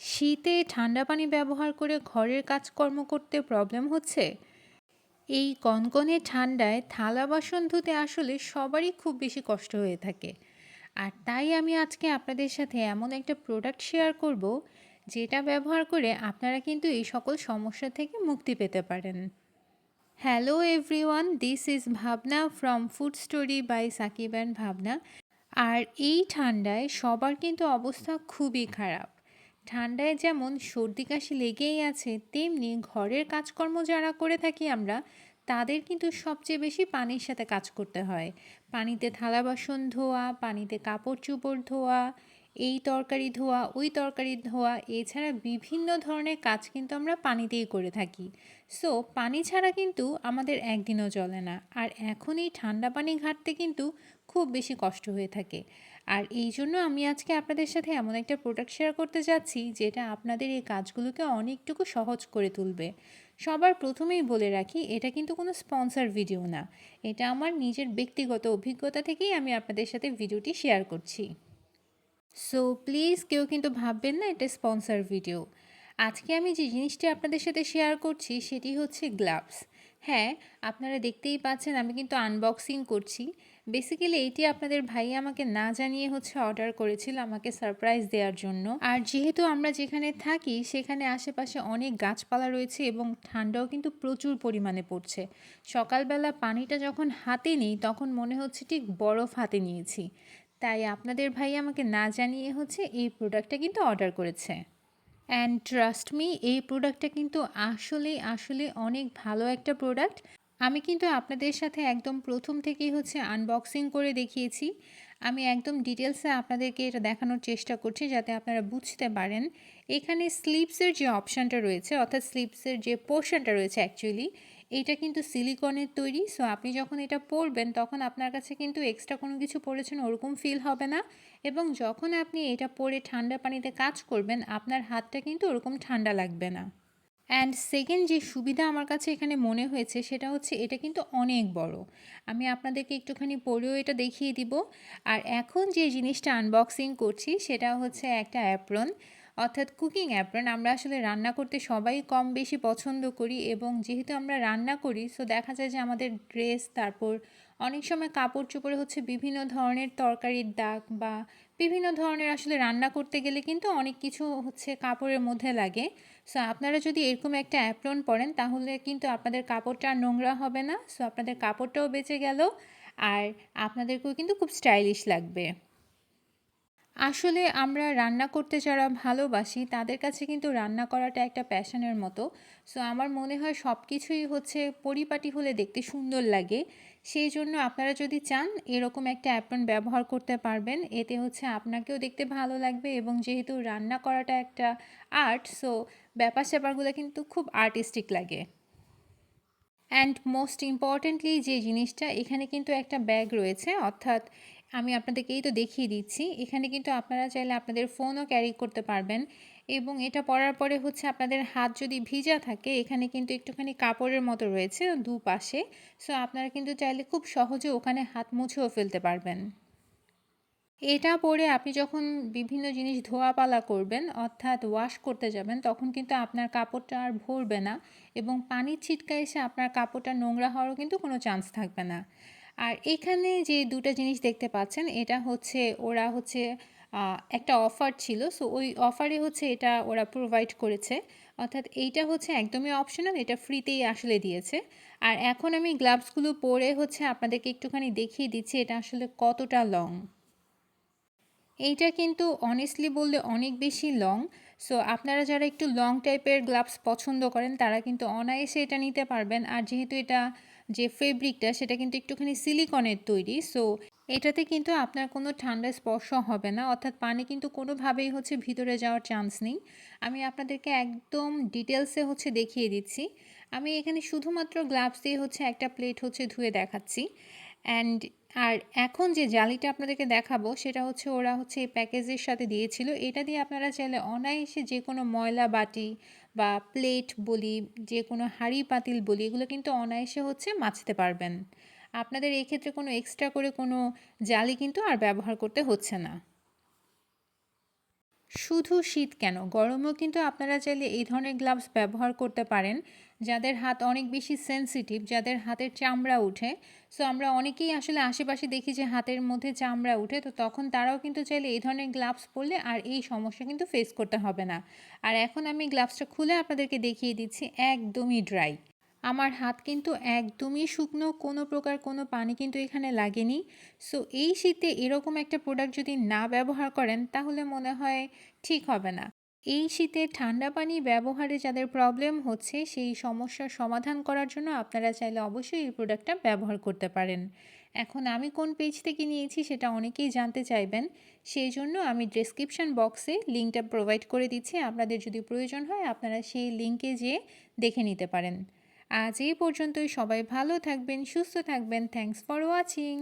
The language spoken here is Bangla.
শীতে ঠান্ডা পানি ব্যবহার করে ঘরের কাজকর্ম করতে প্রবলেম হচ্ছে? এই কনকনে ঠান্ডায় থালা বাসন ধুতে আসলে সবারই খুব বেশি কষ্ট হয়ে থাকে। আর তাই আমি আজকে আপনাদের সাথে এমন একটা প্রোডাক্ট শেয়ার করব, যেটা ব্যবহার করে আপনারা কিন্তু এই সকল সমস্যা থেকে মুক্তি পেতে পারেন। Hello everyone this is Bhabna from food story by Sakib and Bhabna আর এই ঠান্ডায় সবার কিন্তু অবস্থা খুবই খারাপ। ঠান্ডায় যেমন সর্দি কাশি লেগেই আছে, তেমনি ঘরের কাজকর্ম যারা করে থাকি আমরা, তাদের কিন্তু সবচেয়ে বেশি পানির সাথে কাজ করতে হয়। পানিতে থালা বাসন ধোয়া, পানিতে কাপড় চোপড় ধোয়া এই তরকারি ধোয়া, ওই তরকারি ধোয়া, এছাড়া বিভিন্ন ধরনের কাজ কিন্তু আমরা পানিতেই করে থাকি। সো পানি ছাড়া কিন্তু আমাদের একদিনও চলে না। আর এখন এই ঠান্ডা পানি ঘাটতে কিন্তু খুব বেশি কষ্ট হয়ে থাকে। আর এই জন্য আমি আজকে আপনাদের সাথে এমন একটা প্রোডাক্ট শেয়ার করতে যাচ্ছি, যেটা আপনাদের এই কাজগুলোকে অনেকটুকু সহজ করে তুলবে। সবার প্রথমেই বলে রাখি, এটা কিন্তু কোনো স্পন্সার ভিডিও না। এটা আমার নিজের ব্যক্তিগত অভিজ্ঞতা থেকেই আমি আপনাদের সাথে ভিডিওটি শেয়ার করছি। সো প্লিজ কেউ কিন্তু ভাববেন না এটা স্পন্সার ভিডিও আজকে আমি যে জিনিসটি আপনাদের সাথে শেয়ার করছি সেটি হচ্ছে গ্লাভস হ্যাঁ আপনারা দেখতেই পাচ্ছেন আমি কিন্তু আনবক্সিং করছি। বেসিক্যালি এইটি আপনাদের ভাই আমাকে না জানিয়ে হচ্ছে অর্ডার করেছিল আমাকে সারপ্রাইজ দেওয়ার জন্য। আর যেহেতু আমরা যেখানে থাকি সেখানে আশেপাশে অনেক গাছপালা রয়েছে এবং ঠান্ডাও কিন্তু প্রচুর পরিমাণে পড়ছে। সকালবেলা পানিটা যখন হাতে নিই তখন মনে হচ্ছে ঠিক বরফ হাতে নিয়েছি। তাই আপনাদের ভাই আমাকে না জানিয়ে হচ্ছে এই প্রোডাক্টটা কিন্তু অর্ডার করেছে। অ্যান্ড ট্রাস্ট মি এই প্রোডাক্টটা কিন্তু আসলেই আসলে অনেক ভালো একটা প্রোডাক্ট আমি কিন্তু আপনাদের সাথে একদম প্রথম থেকেই হচ্ছে আনবক্সিং করে দেখিয়েছি। আমি একদম ডিটেলসে আপনাদেরকে এটা দেখানোর চেষ্টা করছি যাতে আপনারা বুঝতে পারেন। এখানে স্লিপসের যে অপশানটা রয়েছে, অর্থাৎ স্লিপসের যে পোর্শনটা রয়েছে অ্যাকচুয়ালি এটা কিন্তু সিলিকনের তৈরি সো আপনি যখন এটা পরবেন, তখন আপনার কাছে কিন্তু এক্সট্রা কোনো কিছু পরেছেন ওরকম ফিল হবে না। এবং যখন আপনি এটা পরে ঠান্ডা পানিতে কাজ করবেন, আপনার হাতটা কিন্তু ওরকম ঠান্ডা লাগবে না। অ্যান্ড সেকেন্ড যে সুবিধা আমার কাছে এখানে মনে হয়েছে, সেটা হচ্ছে এটা কিন্তু অনেক বড়। আমি আপনাদেরকে একটুখানি পরেও এটা দেখিয়ে দিব। আর এখন যে জিনিসটা আনবক্সিং করছি, সেটা হচ্ছে একটা অ্যাপ্রন অর্থাৎ কুকিং অ্যাপ্রন আমরা আসলে রান্না করতে সবাই কম বেশি পছন্দ করি এবং যেহেতু আমরা রান্না করি সো দেখা যায় যে আমাদের ড্রেস তারপর অনেক সময় কাপড় চোপড়ে হচ্ছে বিভিন্ন ধরনের তরকারির দাগ বা বিভিন্ন ধরনের আসলে রান্না করতে গেলে কিন্তু অনেক কিছু হচ্ছে কাপড়ের মধ্যে লাগে। সো আপনারা যদি এরকম একটা অ্যাপ্রন পরেন, তাহলে কিন্তু আপনাদের কাপড়টা আর নোংরা হবে না। সো আপনাদের কাপড়টাও বেঁচে গেল আর আপনাদেরকেও কিন্তু খুব স্টাইলিশ লাগবে। আসলে আমরা রান্না করতে যারা ভালোবাসি, তাদের কাছে কিন্তু রান্না করাটা একটা প্যাশনের মতো। সো আমার মনে হয় সব কিছুই হচ্ছে পরিপাটি হলে দেখতে সুন্দর লাগে। সেই জন্য আপনারা যদি চান, এরকম একটা অ্যাপ্রন ব্যবহার করতে পারবেন। এতে হচ্ছে আপনাকেও দেখতে ভালো লাগবে এবং যেহেতু রান্না করাটা একটা আর্ট, সো ব্যাপার স্যাপারগুলো কিন্তু খুব আর্টিস্টিক লাগে। অ্যান্ড মোস্ট ইম্পর্টেন্টলি যে জিনিসটা, এখানে কিন্তু একটা ব্যাগ রয়েছে। অর্থাৎ আমি আপনাদেরকেই তো দেখিয়ে দিচ্ছি। এখানে কিন্তু আপনারা চাইলে আপনাদের ফোনও ক্যারি করতে পারবেন এবং এটা পরার পরে হচ্ছে আপনাদের হাত যদি ভিজা থাকে, এখানে কিন্তু একটুখানি কাপড়ের মতো রয়েছে দুপাশে। সো আপনারা কিন্তু চাইলে খুব সহজে ওখানে হাত মুছেও ফেলতে পারবেন। এটা পরে আপনি যখন বিভিন্ন জিনিস ধোয়া পালা করবেন, অর্থাৎ ওয়াশ করতে যাবেন, তখন কিন্তু আপনার কাপড়টা আর ভরবে না এবং পানির ছিটকা এসে আপনার কাপড়টা নোংরা হওয়ারও কিন্তু কোনো চান্স থাকবে না। আর এখানে যে দুটা জিনিস দেখতে পাচ্ছেন, এটা হচ্ছে ওরা হচ্ছে একটা অফার ছিল। সো ওই অফারে হচ্ছে এটা ওরা প্রোভাইড করেছে। অর্থাৎ এইটা হচ্ছে একদমই অপশনাল এটা ফ্রিতেই আসলে দিয়েছে। আর এখন আমি গ্লাভসগুলো পরে হচ্ছে আপনাদেরকে একটুখানি দেখিয়ে দিচ্ছি, এটা আসলে কতটা লং এইটা কিন্তু অনেস্টলি বললে অনেক বেশি লং সো আপনারা যারা একটু লং টাইপের গ্লাভস পছন্দ করেন, তারা কিন্তু অনায়াসে এটা নিতে পারবেন। আর যেহেতু এটা যে ফেব্রিকটা সেটা কিন্তু একটুখানি সিলিকনের তৈরি। সো এটাতে কিন্তু আপনার কোনো ঠান্ডা স্পর্শ হবে না। অর্থাৎ পানি কিন্তু কোনোভাবেই হচ্ছে ভিতরে যাওয়ার চান্স নেই। আমি আপনাদেরকে একদম ডিটেলসে হচ্ছে দেখিয়ে দিচ্ছি। আমি এখানে শুধুমাত্র গ্লাভস দিয়ে হচ্ছে একটা প্লেট হচ্ছে ধুয়ে দেখাচ্ছি। অ্যান্ড আর এখন যে জালিটা আপনাদেরকে দেখাবো, সেটা হচ্ছে ওরা হচ্ছে এই প্যাকেজের সাথে দিয়েছিল। এটা দিয়ে আপনারা চাইলে অনায়াসে যে কোনো ময়লা বাটি বা প্লেট বলি যে কোনো হাঁড়ি পাতিল বলি, এগুলো কিন্তু অনায়াসে হচ্ছে মাছতে পারবেন। আপনাদের এই ক্ষেত্রে কোনো এক্সট্রা করে কোনো জালি কিন্তু আর ব্যবহার করতে হচ্ছে না। শুধু শীত কেন? গরমেও কিন্তু আপনারা চাইলে এই ধরনের গ্লাভস ব্যবহার করতে পারেন, যাদের হাত অনেক বেশি সেনসিটিভ যাদের হাতের চামড়া উঠে। সো আমরা অনেকেই আসলে আশেপাশে দেখি যে হাতের মধ্যে চামড়া উঠে, তো তখন তারাও কিন্তু চাইলে এই ধরনের গ্লাভস পরলে আর এই সমস্যা কিন্তু ফেস করতে হবে না। আর এখন আমি গ্লাভসটা খুলে আপনাদেরকে দেখিয়ে দিচ্ছি, একদমই ড্রাই আমার হাত কিন্তু একদমই শুকনো, কোনো প্রকার কোনো পানি কিন্তু এখানে লাগেনি। সো এই শীতে এরকম একটা প্রোডাক্ট যদি না ব্যবহার করেন, তাহলে মনে হয় ঠিক হবে না। এই শীতে ঠান্ডা পানি ব্যবহারে যাদের প্রবলেম হচ্ছে, সেই সমস্যার সমাধান করার জন্য আপনারা চাইলে অবশ্যই এই প্রোডাক্টটা ব্যবহার করতে পারেন। এখন আমি কোন পেজ থেকে নিয়েছি সেটা অনেকেই জানতে চাইবেন। সেই জন্য আমি ডেসক্রিপশন বক্সে লিঙ্কটা প্রোভাইড করে দিচ্ছি। আপনাদের যদি প্রয়োজন হয়, আপনারা সেই লিঙ্কে যেয়ে দেখে নিতে পারেন। আজ এই পর্যন্তই। সবাই ভালো থাকবেন সুস্থ থাকবেন। Thanks for watching